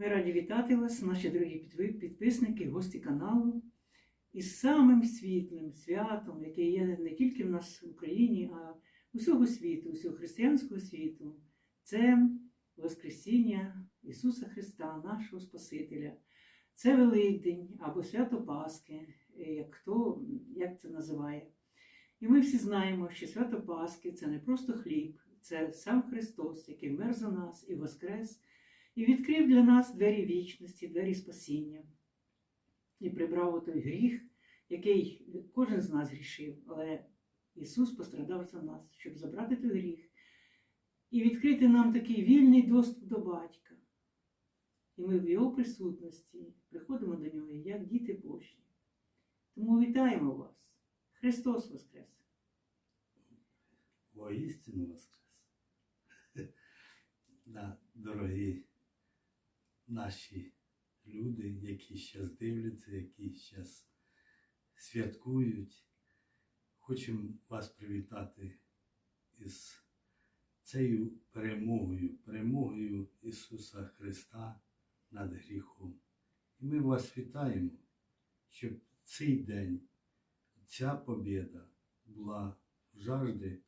Ми раді вітати вас, наші дорогі підписники, гості каналу, із самим світлим святом, яке є не тільки в нас в Україні, а усього світу, усього християнського світу. Це Воскресіння Ісуса Христа, нашого Спасителя. Це Великдень або свято Пасхи, е, як хто як це називає. І ми всі знаємо, що свято Пасхи це не просто хліб, це сам Христос, який вмер за нас і воскрес, і відкрив для нас двері вічності, двері спасіння. І прибрав отой гріх, який кожен з нас грішив, але Ісус пострадав за нас, щоб забрати той гріх і відкрити нам такий вільний доступ до батька. І ми в Його присутності приходимо до нього як діти Божі. Тому вітаємо вас! Христос Воскрес! Воістину воскрес. Да, дорогі наші люди, які зараз дивляться, які зараз святкують. Хочемо вас привітати із цією перемогою, перемогою Ісуса Христа над гріхом. І ми вас вітаємо, щоб цей день, ця побіда була завжди,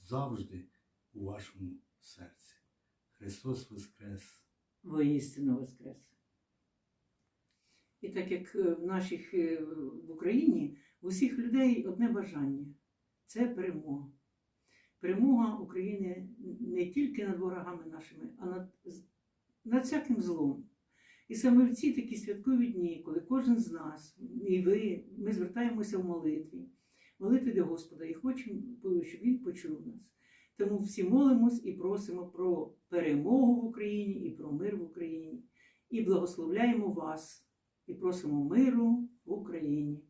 завжди у вашому серці. Христос Воскрес! Воістину Воскрес. І так як е, в наших е, в Україні в усіх людей одне бажання це перемога. Перемога України не тільки над ворогами нашими, а над, над всяким злом. І саме в ці такі святкові дні, коли кожен з нас, і ви, ми звертаємося в молитві, молитві до Господа і хочемо, щоб Він почув нас. Тому всі молимось і просимо про перемогу в Україні і про мир в Україні. І благословляємо вас і просимо миру в Україні.